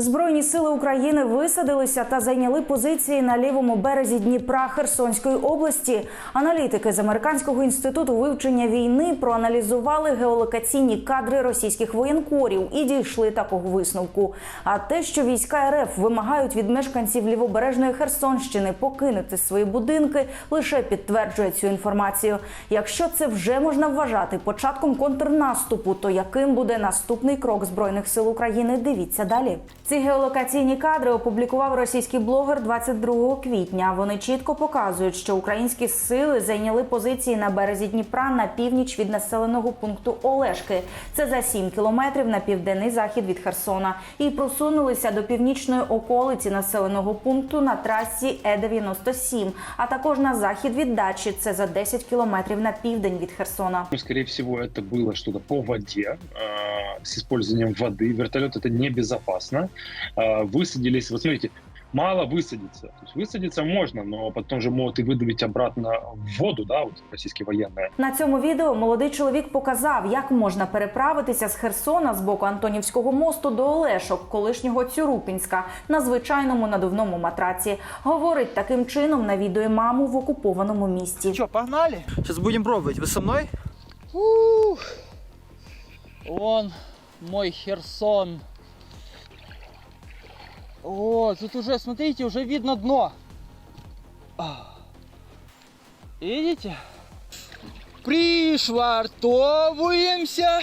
Збройні сили України висадилися та зайняли позиції на лівому березі Дніпра Херсонської області. Аналітики з американського інституту вивчення війни проаналізували геолокаційні кадри російських воєнкорів і дійшли такого висновку. А те, що війська РФ вимагають від мешканців лівобережної Херсонщини покинути свої будинки, лише підтверджує цю інформацію. Якщо це вже можна вважати початком контрнаступу, то яким буде наступний крок збройних сил України? Дивіться далі. Ці геолокаційні кадри опублікував російський блогер 22 квітня. Вони чітко показують, що українські сили зайняли позиції на березі Дніпра на північ від населеного пункту Олешки. Це за 7 кілометрів на південний захід від Херсона, і просунулися до північної околиці населеного пункту на трасі Е 97 а також на захід від дачі. Це за 10 кілометрів на південь від Херсона. Ну, скорее всего, это было что-то по воде э, с использованием воды. Вертолет это небезопасно. Э, высадились, вот смотрите, мало высадиться. То есть высадиться можно, но потом же могут и выдавить обратно в воду, да, вот российские военные. На цьому відео молодий чоловік показав, як можна переправитися з Херсона з боку Антонівського мосту до Олешок, колишнього Цюрупінська, на звичайному надувному матраці. Говорить таким чином, навідує маму в окупованому місті. Че, погнали? Сейчас будем пробовать. Вы со мной? Ух. Вон мой Херсон. О, тут уже, смотрите, уже видно дно. Видите? Пришвартовуемся.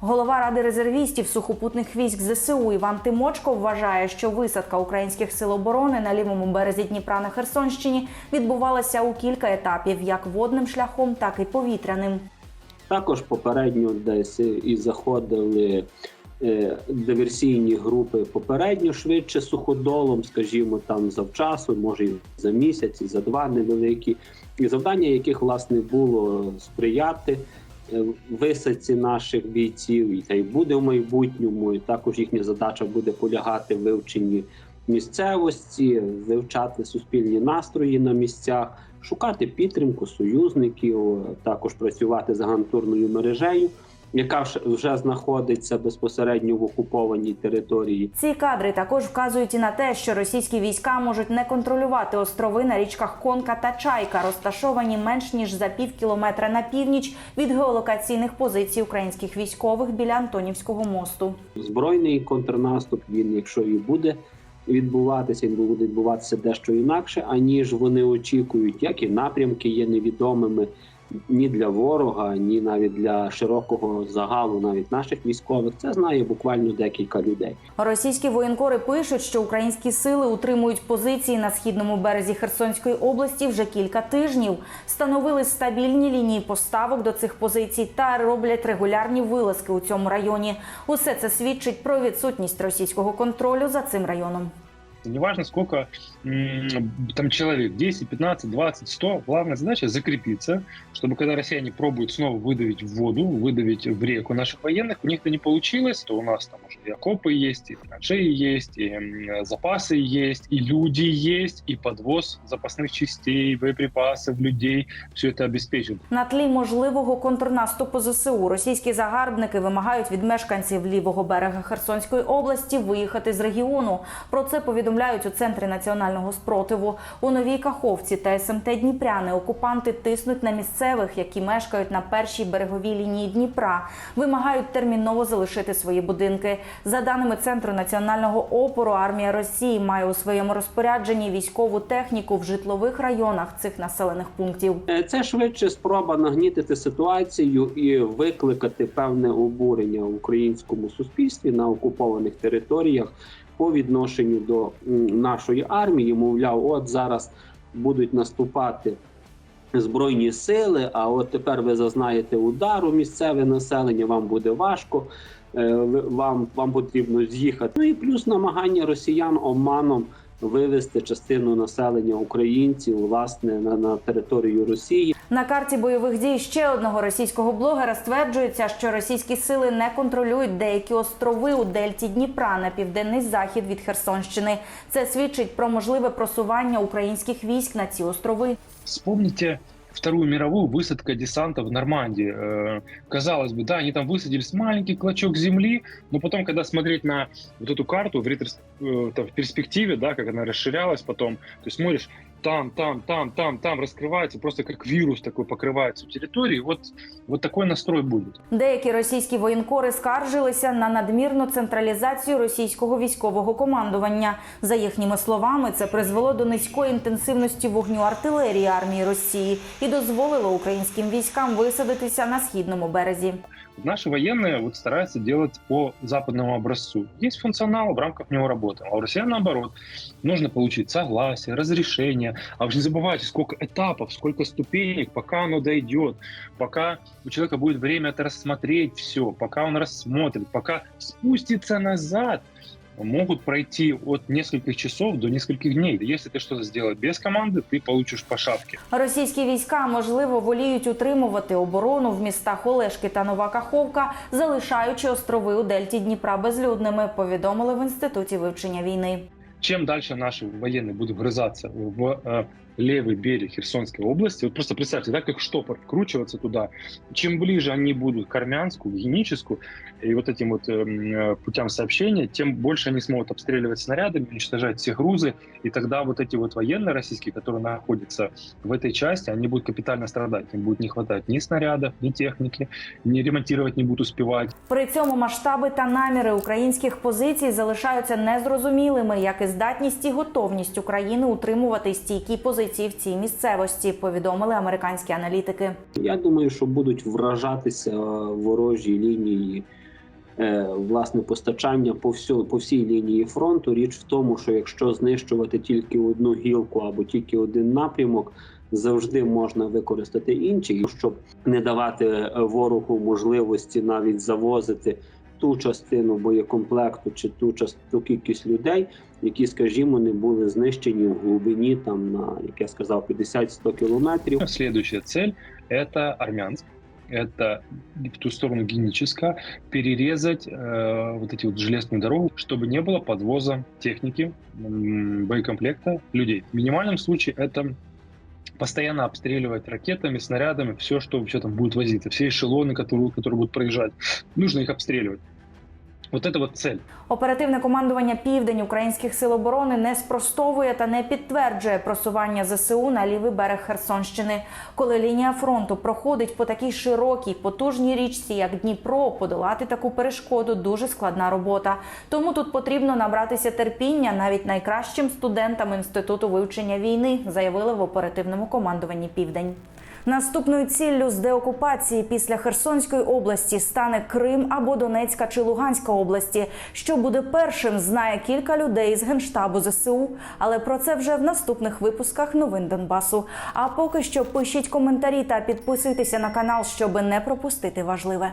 Голова ради резервістів сухопутних військ ЗСУ Іван Тимочко вважає, що висадка українських сил оборони на лівому березі Дніпра на Херсонщині відбувалася у кілька етапів, як водним шляхом, так і повітряним. Також попередньо десь і заходили диверсійні групи попередньо швидше суходолом, скажімо, там завчасу, може і за місяць, і за два невеликі. І завдання яких власне було сприяти е, висадці наших бійців, і та й буде в майбутньому. І також їхня задача буде полягати в вивченні місцевості, вивчати суспільні настрої на місцях, шукати підтримку союзників, також працювати з агентурною мережею, яка вже- знаходиться безпосередньо в окупованій території. Ці кадри також вказують і на те, що російські війська можуть не контролювати острови на річках Конка та Чайка, розташовані менш ніж за пів кілометра на північ від геолокаційних позицій українських військових біля Антонівського мосту. Збройний контрнаступ він, якщо і буде відбуватися, він буде відбуватися дещо інакше, аніж вони очікують, як і напрямки є невідомими ні для ворога, ні навіть для широкого загалу, навіть наших військових. Це знає буквально декілька людей. Російські воєнкори пишуть, що українські сили утримують позиції на східному березі Херсонської області вже кілька тижнів, встановили стабільні лінії поставок до цих позицій та роблять регулярні вилазки у цьому районі. Усе це свідчить про відсутність російського контролю за цим районом Неважно, сколько м, там человек, 10, 15, 20, 100, главная задача закрепиться, чтобы когда россияне пробуют снова выдавить в воду, выдавить в реку наших военных, у них это не получилось, то у нас там уже и окопы есть, и траншеи есть, и м, запасы есть, и люди есть, и подвоз запасных частей, боеприпасов, людей, все это обеспечит. На тлі можливого контрнаступу ЗСУ російські загарбники вимагають від мешканців лівого берега Херсонської області виїхати з регіону. Про це повідомляють у центрі національного спротиву. У новій Каховці та СМТ Дніпряни окупанти тиснуть на місцевих, які мешкають на першій береговій лінії Дніпра. Вимагають терміново залишити свої будинки. За даними центру національного опору, армія Росії має у своєму розпорядженні військову техніку в житлових районах цих населених пунктів. Е, Це швидше спроба нагнітити ситуацію і викликати певне обурення в українському суспільстві на окупованих територіях по відношенню до нашої армії. Мовляв, от зараз будуть наступати. Збройні сили, а от тепер ви зазнаєте удару місцеве населення, вам буде важко, е, вам, вам потрібно з'їхати. Ну і плюс намагання росіян обманом вивести частину населення українців власне на, на територію Росії. На карті бойових дій ще одного російського блогера стверджується, що російські сили не контролюють деякі острови у дельті Дніпра на південний захід від Херсонщини. Це свідчить про можливе просування українських військ на ці острови. Вспомните Вторую мировую высадка десанта в Нормандии. Э, Казалось бы, да, они там высадились маленький клочок земли, но потом, когда смотреть на вот эту карту в, ретрос- э, там, в перспективе, да, как она расширялась потом, ты смотришь, там, там, там, там, там раскрывается, просто как вирус такой покрывается в территории. Вот, вот такой настрой будет. Деякі російські воєнкори скаржилися на надмірну централізацію російського військового командування. За їхніми словами, це призвело до низької інтенсивності вогню артилерії армії Росії і дозволило українським військам висадитися на східному березі. Наши военные вот стараются делать по западному образцу. Есть функционал, в рамках него работаем. А у россиян наоборот. Нужно получить согласие, разрешение. А вы же не забывайте, сколько этапов, сколько ступенек, пока оно дойдет, пока у человека будет время это рассмотреть все, пока он рассмотрит, пока спустится назад, могут пройти от нескольких часов до нескольких дней. Если ты что-то сделал без команды, ты получишь по шапке. Російські війська можливо воліють утримувати оборону в містах Олешки та Нова Каховка, залишаючи острови у дельті Дніпра безлюдними. Повідомили в інституті вивчення війни. чем дальше наши военные будут вгрызаться в э, левый берег Херсонской области, вот просто представьте, да, как штопор вкручиваться туда, чем ближе они будут к Армянску, к Геническу и вот этим вот эм, э, путям сообщения, тем больше они смогут обстреливать снарядами, уничтожать все грузы, и тогда вот эти вот военные российские, которые находятся в этой части, они будут капитально страдать, им будет не хватать ни снарядов, ни техники, ни ремонтировать не будут успевать, При цьому масштаби та наміри українських позицій залишаються незрозумілими, як і здатність і готовність України утримувати стійкі позиції в цій місцевості. Повідомили американські аналітики. Я думаю, що будуть вражатися ворожі лінії е, власне постачання по всьо, по всій лінії фронту. Річ в тому, що якщо знищувати тільки одну гілку або тільки один напрямок. Завжди можна використати інший, щоб не давати е, ворогу можливості навіть завозити ту частину боєкомплекту чи ту част- ту кількість людей, які, скажімо, не були знищені в глибині там на як я сказав, 50-100 кілометрів. Следующая цель – это Армянск. Это в ту сторону Геническа перерезать э, вот эти вот железную дорогу, чтобы не было подвоза техники, м, боекомплекта, людей. В минимальном случае это постоянно обстреливать ракетами, снарядами, все, что вообще там будет возиться, все эшелоны, которые, которые будут проезжать, нужно их обстреливать. Вот это вот цель. Оперативне командування Південь українських сил оборони не спростовує та не підтверджує просування ЗСУ на лівий берег Херсонщини. Коли лінія фронту проходить по такій широкій, потужній річці, як Дніпро, подолати таку перешкоду дуже складна робота. Тому тут потрібно набратися терпіння навіть найкращим студентам інституту вивчення війни, заявили в оперативному командуванні Південь. Наступною ціллю з деокупації після Херсонської області стане Крим або Донецька чи Луганська області. Що буде першим, знає кілька людей з генштабу ЗСУ. Але про це вже в наступних випусках новин Донбасу. А поки що пишіть коментарі та підписуйтеся на канал, щоб не пропустити важливе.